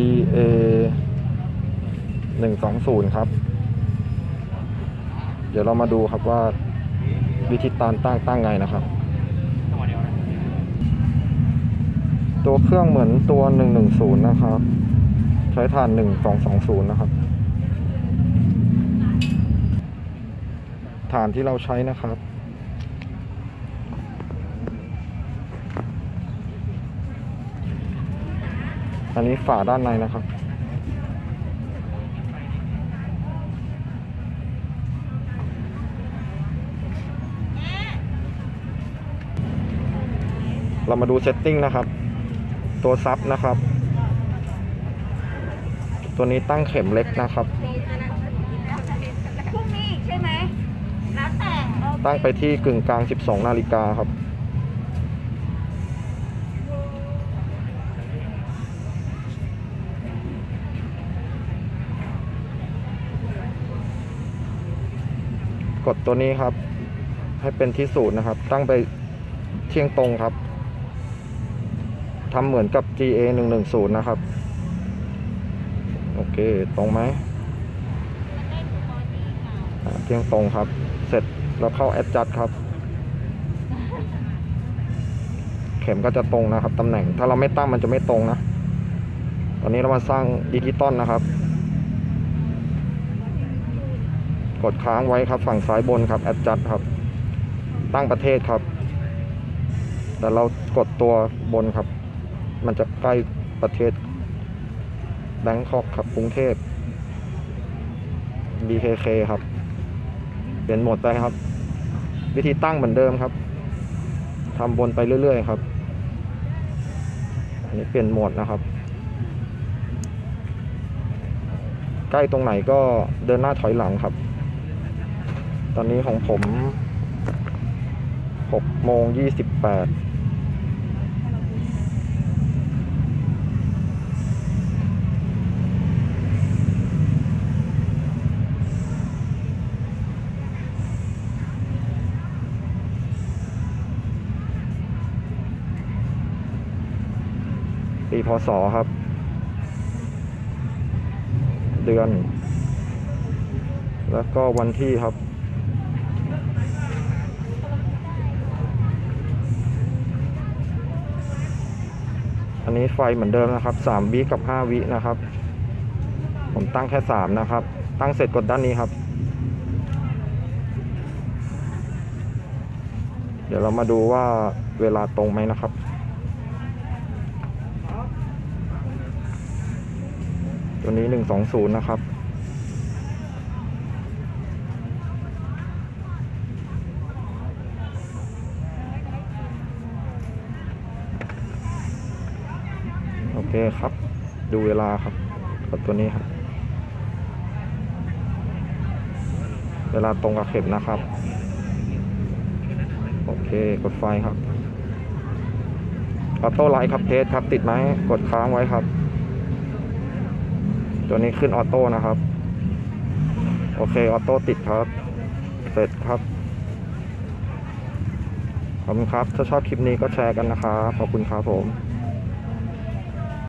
GA หนึ่งสองศูนย์ครับ เดี๋ยวเรามาดูครับว่าวิธีตานตั้งตั้งไงนะครับ ตัวเครื่องเหมือนตัวหนึ่งหนึ่งศูนย์นะครับ ใช้ฐานหนึ่งสองสองศูนย์นะครับฐานที่เราใช้นะครับ อันนี้ฝาด้านในนะครับ เรามาดูเซตติ้งนะครับ ตัวซับนะครับ ตัวนี้ตั้งเข็มเล็กนะครับพรุ่งนี้อีกใช่ไหมแล้วแต่โอเคตั้งไปที่กึ่งกลาง 12 นาฬิกาครับ ดตัวนี้ครับ ให้เป็นที่ศูนย์นะครับ ตั้งไปเที่ยงตรงครับทำเหมือนกับ GA 110นะครับ โอเค ตรงไหมเที่ยงตรงครับ เสร็จแล้วเข้า adjust ครับ เข็มก็จะตรงนะครับตำแหน่ง ถ้าเราไม่ตั้งมันจะไม่ตรงนะ ตอนนี้เรามาสร้างดิจิตอลนะครับ กดค้างไว้ครับ ฝั่งซ้ายบนครับ adjust ครับ ตั้งประเทศครับ แต่เรากดตัวบนครับ มันจะใกล้ประเทศแบงคอกครับกรุงเทพ BKK ครับ เปลี่ยนโหมดไปครับ วิธีตั้งเหมือนเดิมครับทำบนไปเรื่อย ๆ ครับ อันนี้เปลี่ยนโหมดนะครับ ใกล้ตรงไหนก็เดินหน้าถอยหลังครับ อนนี้ของผม6โมง28ปีพศครับ เดือน แล้วก็วันที่ครับ อันนี้ไฟเหมือนเดิมนะครับ3วิกับ5วินะครับ ผมตั้งแค่ 3 นะครับ ตั้งเสร็จกดด้านนี้ครับ เดี๋ยวเรามาดูว่าเวลาตรงไหมนะครับตัวนี้ 120 นะครับ เคครับ ดูเวลาครับกดตัวนี้ครับ เวลาตรงกับเข็มนะครับ โอเค กดไฟครับออโต้ไลท์ครับเทสครับ ติดไหมกดค้างไว้ครับ ตัวนี้ขึ้นออโต้นะครับ โอเค ออโต้ติดครับ เสร็จครับขอบคุณครับ ถ้าชอบคลิปนี้ก็แชร์กันนะครับ ขอบคุณครับผม